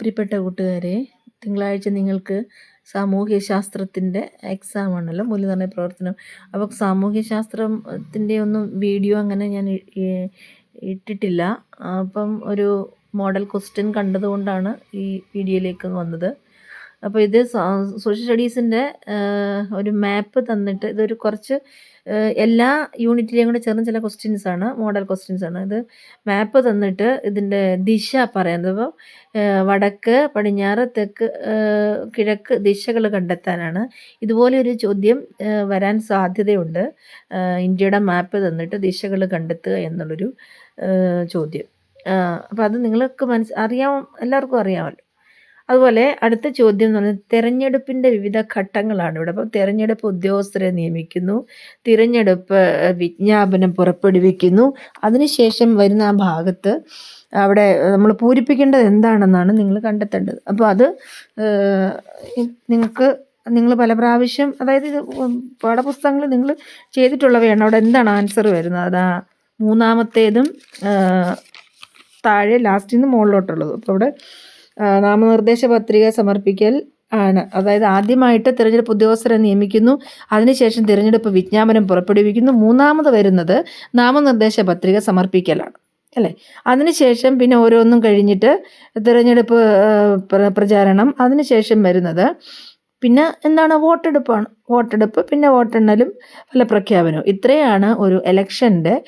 പ്രിയപ്പെട്ട കൂട്ടുകാരെ തിങ്കളാഴ്ച നിങ്ങൾക്ക് സാമൂഹ്യശാസ്ത്രത്തിന്റെ എക്സാം ആണല്ലോ മൂല്യനിർണയ പ്രവർത്തനം. അപ്പോൾ സാമൂഹ്യശാസ്ത്രത്തിന്റെ ഒന്നും വീഡിയോ അങ്ങനെ ഞാൻ ഇട്ടിട്ടില്ല. അപ്പം ഒരു മോഡൽ ക്വസ്റ്റ്യൻ കണ്ടതുകൊണ്ടാണ് ഈ വീഡിയോയിലേക്ക് വന്നത്. അപ്പോൾ ഇത് സോഷ്യൽ സ്റ്റഡീസിന്റെ ഒരു മാപ്പ് തന്നിട്ട് ഇതൊരു കുറച്ച് എല്ലാ യൂണിറ്റിലെയും കൂടെ ചേർന്ന് ചില ക്വസ്റ്റ്യൻസ് ആണ് മോഡൽ ക്വസ്റ്റ്യൻസ് ആണ്. ഇത് മാപ്പ് തന്നിട്ട് ഇതിന്റെ ദിശ പറയുന്നത്. അപ്പോൾ വടക്ക് പടിഞ്ഞാറ് തെക്ക് കിഴക്ക് ദിശകൾ കണ്ടെത്താനാണ്. ഇതുപോലെ ഒരു ചോദ്യം വരാൻ സാധ്യതയുണ്ട്. ഇന്ത്യയുടെ മാപ്പ് തന്നിട്ട് ദിശകൾ കണ്ടെത്തുക എന്നുള്ളൊരു ചോദ്യം. അപ്പോൾ അത് നിങ്ങൾക്ക് മനസ്സ് അറിയാം എല്ലാവർക്കും അറിയാമല്ലോ. അതുപോലെ അടുത്ത ചോദ്യം എന്ന് പറയുന്നത് തിരഞ്ഞെടുപ്പിന്റെ വിവിധ ഘട്ടങ്ങളാണ് ഇവിടെ. അപ്പോൾ തിരഞ്ഞെടുപ്പ് ഉദ്യോഗസ്ഥരെ നിയമിക്കുന്നു തിരഞ്ഞെടുപ്പ് വിജ്ഞാപനം പുറപ്പെടുവിക്കുന്നു. അതിനുശേഷം വരുന്ന ആ ഭാഗത്ത് അവിടെ നമ്മൾ പൂരിപ്പിക്കേണ്ടത് എന്താണെന്നാണ് നിങ്ങൾ കണ്ടെത്തേണ്ടത്. അപ്പോൾ അത് നിങ്ങൾക്ക് നിങ്ങൾ പല പ്രാവശ്യം അതായത് ഇത് പാഠപുസ്തകങ്ങൾ നിങ്ങൾ ചെയ്തിട്ടുള്ളവയാണ്. അവിടെ എന്താണ് ആൻസർ വരുന്നത്? അതാ മൂന്നാമത്തേതും താഴെ ലാസ്റ്റിൽ നിന്ന് മുകളിലോട്ടുള്ളത്. അപ്പോൾ ഇവിടെ ആ, നാമനിർദ്ദേശ പത്രിക സമർപ്പിക്കൽ ആണ്. അതായത് ആദ്യമായിട്ട് തിരഞ്ഞെടുപ്പ് ഉദ്യോഗസ്ഥരെ നിയമിക്കുന്നു. അതിനുശേഷം തിരഞ്ഞെടുപ്പ് വിജ്ഞാപനം പുറപ്പെടുവിക്കുന്നു. മൂന്നാമത് വരുന്നത് നാമനിർദ്ദേശ പത്രിക സമർപ്പിക്കലാണ്. അല്ലേ? അതിനുശേഷം പിന്നെ ഓരോന്നും കഴിഞ്ഞിട്ട് തിരഞ്ഞെടുപ്പ് പ്രചാരണം. അതിനുശേഷം വരുന്നത് പിന്നെ എന്താണ്? വോട്ടെടുപ്പാണ്. വോട്ടെടുപ്പ് പിന്നെ വോട്ടെണ്ണലും ഫലപ്രഖ്യാപനവും ഇത്രയാണ് ഒരു എലക്ഷന്റെ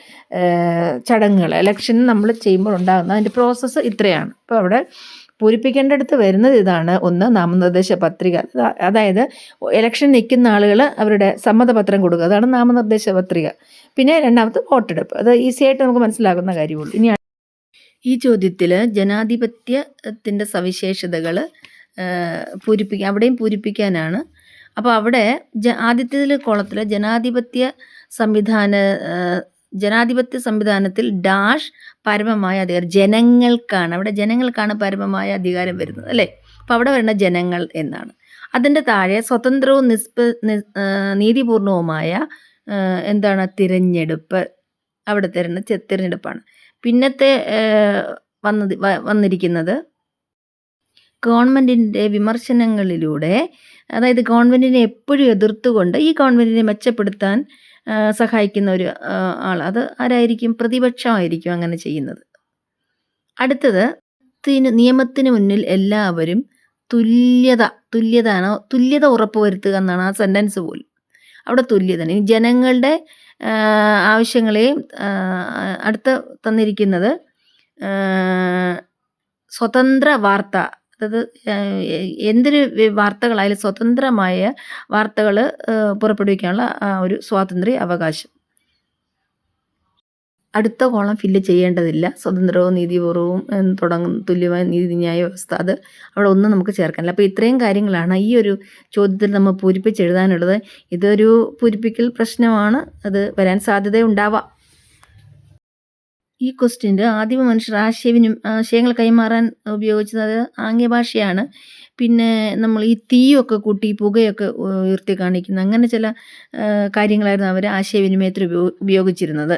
ചടങ്ങുകൾ. എലക്ഷൻ നമ്മൾ ചെയ്യുമ്പോൾ ഉണ്ടാകുന്ന അതിന്റെ പ്രോസസ്സ് ഇത്രയാണ്. അപ്പോൾ അവിടെ പൂരിപ്പിക്കേണ്ടടുത്ത് വരുന്നത് ഇതാണ് ഒന്ന് നാമനിർദ്ദേശ പത്രിക. അതായത് ഇലക്ഷൻ നിൽക്കുന്ന ആളുകൾ അവരുടെ സമ്മതപത്രം കൊടുക്കുക. അതാണ് നാമനിർദ്ദേശ പത്രിക. പിന്നെ രണ്ടാമത് വോട്ടെടുപ്പ്. അത് ഈസി ആയിട്ട് നമുക്ക് മനസ്സിലാകുന്ന കാര്യമുള്ളൂ. ഇനി ഈ ചോദ്യത്തിൽ ജനാധിപത്യത്തിന്റെ സവിശേഷതകൾ പൂരിപ്പിക്കാൻ അവിടെയും പൂരിപ്പിക്കാനാണ്. അപ്പോൾ അവിടെ ആദ്യത്തെ കോളത്തിൽ ജനാധിപത്യ സംവിധാന ജനാധിപത്യ സംവിധാനത്തിൽ ഡാഷ് പരമമായ അധികാരം ജനങ്ങൾക്കാണ്. അവിടെ ജനങ്ങൾക്കാണ് പരമമായ അധികാരം വരുന്നത് അല്ലേ? അപ്പോൾ അവിടെ വരുന്ന ജനങ്ങൾ എന്നാണ്. അതിന്റെ താഴെ സ്വതന്ത്രവും നിസ്പ നീതിപൂർണവുമായ എന്താണ് തിരഞ്ഞെടുപ്പ് അവിടെ തരുന്ന തിരഞ്ഞെടുപ്പാണ്. പിന്നത്തെ വന്നത് വന്നിരിക്കുന്നത് ഗവൺമെന്റിന്റെ വിമർശനങ്ങളിലൂടെ അതായത് ഗവൺമെന്റിനെ എപ്പോഴും എതിർത്തുകൊണ്ട് ഈ ഗവൺമെന്റിനെ മെച്ചപ്പെടുത്താൻ സഹായിക്കുന്ന ഒരു ആൾ അത് ആരായിരിക്കും? പ്രതിപക്ഷമായിരിക്കും അങ്ങനെ ചെയ്യുന്നത്. അടുത്തത് ത്തിന് നിയമത്തിന് മുന്നിൽ എല്ലാവരും തുല്യത തുല്യതാണോ? തുല്യത ഉറപ്പുവരുത്തുക എന്നാണ് ആ സെന്റൻസ് പോലും. അവിടെ തുല്യത ജനങ്ങളുടെ ആവശ്യങ്ങളെയും അടുത്ത തന്നിരിക്കുന്നത് സ്വതന്ത്ര വാർത്ത അതായത് എന്തൊരു വാർത്തകളായാലും സ്വതന്ത്രമായ വാർത്തകൾ പുറപ്പെടുവിക്കാനുള്ള ഒരു സ്വാതന്ത്ര്യ അവകാശം. അടുത്ത കോളം ഫില്ല് ചെയ്യേണ്ടതില്ല. സ്വതന്ത്രവും നീതിപൂർവവും തുടങ്ങും തുല്യമായ നീതിന്യായ വ്യവസ്ഥ. അത് അവിടെ ഒന്നും നമുക്ക് ചേർക്കാനില്ല. അപ്പോൾ ഇത്രയും കാര്യങ്ങളാണ് ഈ ഒരു ചോദ്യത്തിൽ നമ്മൾ പൂരിപ്പിച്ചെഴുതാനുള്ളത് ഇതൊരു പൂരിപ്പിക്കൽ പ്രശ്നമാണ്. അത് വരാൻ സാധ്യതയുണ്ടാവാം. ഈ ക്വസ്റ്റ്യന്റെ ആദിമ മനുഷ്യർ ആശയവിനും ആശയങ്ങൾ കൈമാറാൻ ഉപയോഗിച്ചത് ആംഗ്യഭാഷയാണ് പിന്നെ നമ്മൾ ഈ തീയൊക്കെ കൂട്ടി പുകയൊക്കെ ഉയർത്തി കാണിക്കുന്ന അങ്ങനെ ചില കാര്യങ്ങളായിരുന്നു അവർ ആശയവിനിമയത്തിൽ ഉപയോ ഉപയോഗിച്ചിരുന്നത്.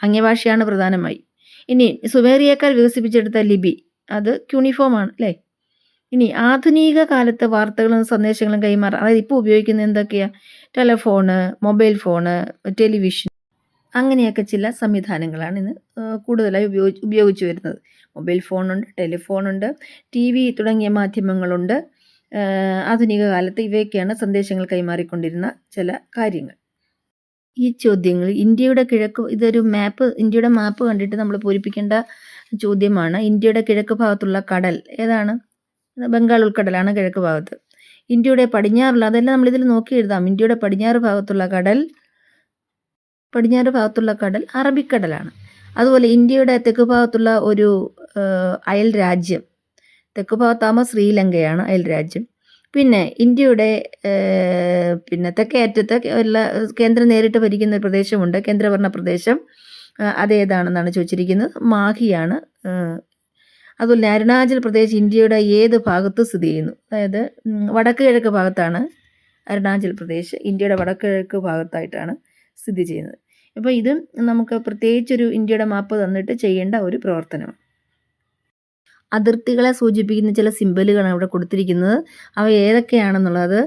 ആംഗ്യഭാഷയാണ് പ്രധാനമായി. ഇനി സുമേറിയക്കാർ വികസിപ്പിച്ചെടുത്ത ലിപി അത് ക്യൂണിഫോമാണ് അല്ലേ? ഇനി ആധുനിക കാലത്തെ വാർത്തകളും സന്ദേശങ്ങളും കൈമാറാൻ അതായത് ഇപ്പോൾ ഉപയോഗിക്കുന്നത് എന്തൊക്കെയാണ് ടെലഫോണ് മൊബൈൽ ഫോണ് ടെലിവിഷൻ അങ്ങനെയൊക്കെ ചില സംവിധാനങ്ങളാണ് ഇന്ന് കൂടുതലായി ഉപയോഗി ഉപയോഗിച്ച് വരുന്നത്. മൊബൈൽ ഫോണുണ്ട് ടെലിഫോണുണ്ട് ടി വി തുടങ്ങിയ മാധ്യമങ്ങളുണ്ട്. ആധുനിക കാലത്ത് ഇവയൊക്കെയാണ് സന്ദേശങ്ങൾ കൈമാറിക്കൊണ്ടിരുന്ന ചില കാര്യങ്ങൾ. ഈ ചോദ്യങ്ങൾ ഇന്ത്യയുടെ കിഴക്ക് ഇതൊരു മാപ്പ് ഇന്ത്യയുടെ മാപ്പ് കണ്ടിട്ട് നമ്മൾ പൂരിപ്പിക്കേണ്ട ചോദ്യമാണ് ഇന്ത്യയുടെ കിഴക്ക് ഭാഗത്തുള്ള കടൽ ഏതാണ്? ബംഗാൾ ഉൾക്കടലാണ് കിഴക്ക് ഭാഗത്ത്. ഇന്ത്യയുടെ പടിഞ്ഞാറുള്ള അതെല്ലാം നമ്മളിതിൽ നോക്കി എഴുതാം. ഇന്ത്യയുടെ പടിഞ്ഞാറ് ഭാഗത്തുള്ള കടൽ പടിഞ്ഞാറ് ഭാഗത്തുള്ള കടൽ അറബിക്കടലാണ്. അതുപോലെ ഇന്ത്യയുടെ തെക്ക് ഭാഗത്തുള്ള ഒരു അയൽ രാജ്യം. തെക്ക് ഭാഗത്താകുമ്പോൾ ശ്രീലങ്കയാണ് അയൽ രാജ്യം. പിന്നെ ഇന്ത്യയുടെ പിന്നെ തെക്കേ അറ്റത്ത് ഉള്ള കേന്ദ്രം നേരിട്ട് ഭരിക്കുന്ന ഒരു പ്രദേശമുണ്ട്. കേന്ദ്രഭരണ പ്രദേശം അതേതാണെന്നാണ് ചോദിച്ചിരിക്കുന്നത്. മാഹിയാണ് അതുപോലെ അരുണാചൽ പ്രദേശ് ഇന്ത്യയുടെ ഏത് ഭാഗത്ത് സ്ഥിതി ചെയ്യുന്നു? അതായത് വടക്ക് കിഴക്ക് ഭാഗത്താണ് അരുണാചൽ പ്രദേശ്. ഇന്ത്യയുടെ വടക്ക് കിഴക്ക് ഭാഗത്തായിട്ടാണ് സ്ഥിതി ചെയ്യുന്നത്. അപ്പോൾ ഇതും നമുക്ക് പ്രത്യേകിച്ചൊരു ഇന്ത്യയുടെ മാപ്പ് തന്നിട്ട് ചെയ്യേണ്ട ഒരു പ്രവർത്തനമാണ്. അതിർത്തികളെ സൂചിപ്പിക്കുന്ന ചില സിമ്പലുകളാണ് ഇവിടെ കൊടുത്തിരിക്കുന്നത്. അവ ഏതൊക്കെയാണെന്നുള്ളത്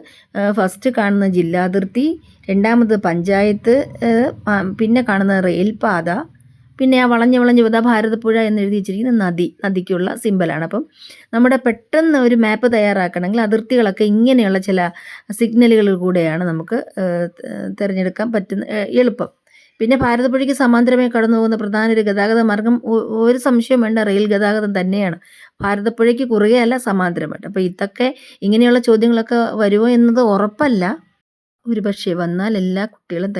ഫസ്റ്റ് കാണുന്ന ജില്ലാതിർത്തി രണ്ടാമത് പഞ്ചായത്ത് പിന്നെ കാണുന്ന റെയിൽപാത പിന്നെ ആ വളഞ്ഞ് വളഞ്ഞ് വിധ ഭാരതപ്പുഴ എന്ന് എഴുതി വെച്ചിരിക്കുന്ന നദി നദിക്കുള്ള സിമ്പലാണ് അപ്പം നമ്മുടെ പെട്ടെന്ന് ഒരു മാപ്പ് തയ്യാറാക്കണമെങ്കിൽ അതിർത്തികളൊക്കെ ഇങ്ങനെയുള്ള ചില സിഗ്നലുകളിൽ കൂടെയാണ് നമുക്ക് തിരഞ്ഞെടുക്കാൻ പറ്റുന്ന എളുപ്പം. പിന്നെ ഭാരതപ്പുഴയ്ക്ക് സമാന്തരമായി കടന്നു പോകുന്ന പ്രധാന ഒരു ഗതാഗത മാർഗം ഒരു സംശയം വേണ്ട റെയിൽ ഗതാഗതം തന്നെയാണ്. ഭാരതപ്പുഴയ്ക്ക് കുറുകെയല്ല സമാന്തരമായിട്ട്. അപ്പോൾ ഇതൊക്കെ ഇങ്ങനെയുള്ള ചോദ്യങ്ങളൊക്കെ വരുമോ എന്നത് ഉറപ്പല്ല. ഒരുപക്ഷെ വന്നാൽ എല്ലാ കുട്ടികളും